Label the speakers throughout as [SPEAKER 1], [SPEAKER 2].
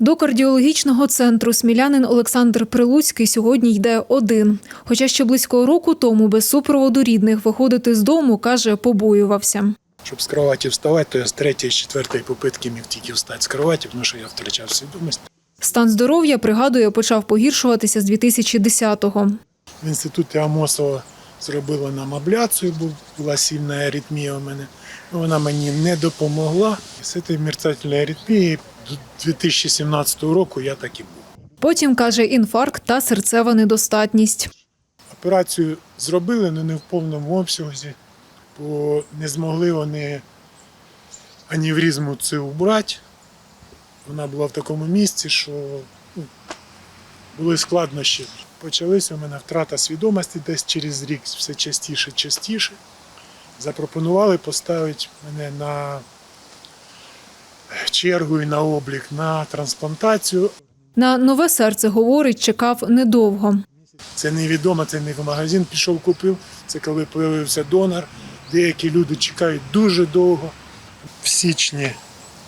[SPEAKER 1] До кардіологічного центру смілянин Олександр Прилуцький сьогодні йде один. Хоча ще близько року тому без супроводу рідних виходити з дому, каже, побоювався.
[SPEAKER 2] Щоб з кроваті вставати, то я з третьої, з четвертої попитки міг тільки встати з кроваті, тому що я втрачав свідомість.
[SPEAKER 1] Стан здоров'я, пригадує, почав погіршуватися з 2010-го.
[SPEAKER 2] В інституті Амосова зробили нам абляцію, бо була сильна аритмія у мене. Вона мені не допомогла. З цієї мерцательної аритмії до 2017 року я так і був.
[SPEAKER 1] Потім, каже, інфаркт та серцева недостатність.
[SPEAKER 2] Операцію зробили, але не в повному обсязі, бо не змогли вони аневризму цю убрати. Вона була в такому місці, що ну, були складнощі. Почалися у мене втрата свідомості десь через рік все частіше, частіше. Запропонували поставити мене на чергу і на облік на трансплантацію.
[SPEAKER 1] На нове серце, говорить, чекав недовго.
[SPEAKER 2] Це невідомо, це не в магазин пішов, купив. Це коли з'явився донор. Деякі люди чекають дуже довго. В січні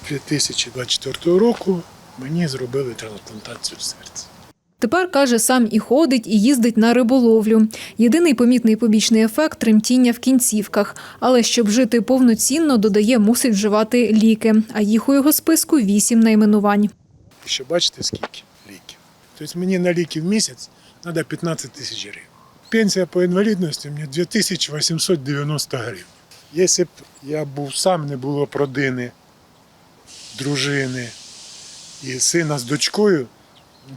[SPEAKER 2] 2024 року мені зробили трансплантацію серця.
[SPEAKER 1] Тепер, каже, сам і ходить, і їздить на риболовлю. Єдиний помітний побічний ефект тремтіння в кінцівках. Але щоб жити повноцінно, додає, мусить вживати ліки. А їх у його списку вісім найменувань.
[SPEAKER 2] Ще бачите, скільки ліків. Тобто мені на ліки в місяць треба 15 тисяч гривень. Пенсія по інвалідності мені 2890 гривень. Якщо б я був сам, не було б родини, дружини і сина з дочкою,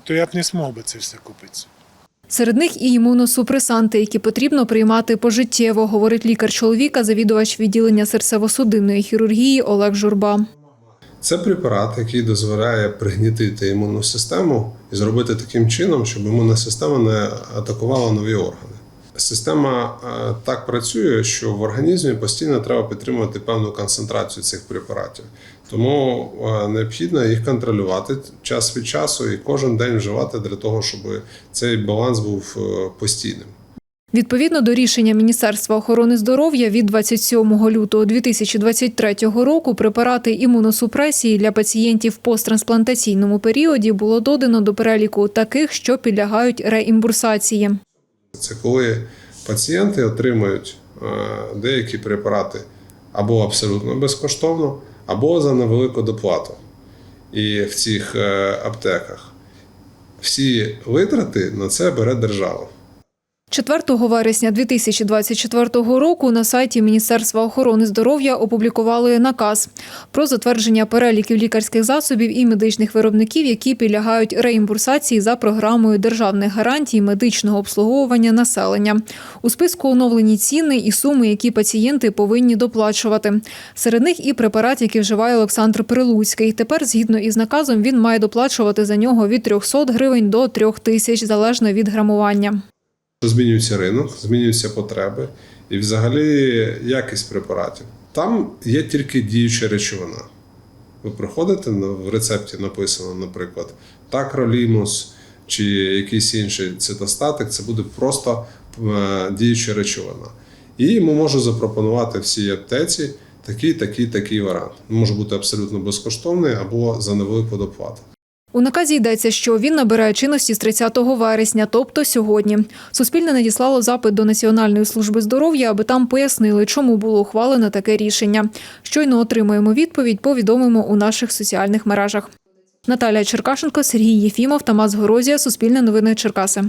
[SPEAKER 2] то я б не змог би це все купити.
[SPEAKER 1] Серед них і імуносупресанти, які потрібно приймати пожиттєво, говорить лікар чоловіка, завідувач відділення серцево-судинної хірургії Олег Журба.
[SPEAKER 3] Це препарат, який дозволяє пригнітити імунну систему і зробити таким чином, щоб імунна система не атакувала нові органи. Система е, так працює, що в організмі постійно треба підтримувати певну концентрацію цих препаратів. Тому е, необхідно їх контролювати час від часу і кожен день вживати для того, щоб цей баланс був е, постійним.
[SPEAKER 1] Відповідно до рішення Міністерства охорони здоров'я від 27 лютого 2023 року препарати імуносупресії для пацієнтів в посттрансплантаційному періоді було додано до переліку таких, що підлягають реімбурсації.
[SPEAKER 3] Це коли пацієнти отримують е, деякі препарати або абсолютно безкоштовно, або за невелику доплату. І в цих е, аптеках всі витрати на це бере держава.
[SPEAKER 1] 4 вересня 2024 року на сайті Міністерства охорони здоров'я опублікували наказ про затвердження переліків лікарських засобів і медичних виробників, які підлягають реімбурсації за програмою державних гарантій медичного обслуговування населення. У списку оновлені ціни і суми, які пацієнти повинні доплачувати. Серед них і препарат, який вживає Олександр Прилуцький. Тепер, згідно із наказом, він має доплачувати за нього від 300 гривень до 3 тисяч залежно від грамування.
[SPEAKER 3] Змінюється ринок, змінюються потреби і взагалі якість препаратів. Там є тільки діюча речовина. Ви приходите, ну, в рецепті написано, наприклад, такролімус чи якийсь інший цитостатик, це буде просто е, діюча речовина. І йому можу запропонувати всій аптеці такий, такий, такий варіант. Може бути абсолютно безкоштовний або за невелику доплату.
[SPEAKER 1] У наказі йдеться, що він набирає чинності з 30 вересня, тобто сьогодні. Суспільне надіслало запит до Національної служби здоров'я, аби там пояснили, чому було ухвалено таке рішення. Щойно отримаємо відповідь, повідомимо у наших соціальних мережах. Наталія Черкашенко, Сергій Єфімов, Тамас Горозія, Суспільне новини Черкаси.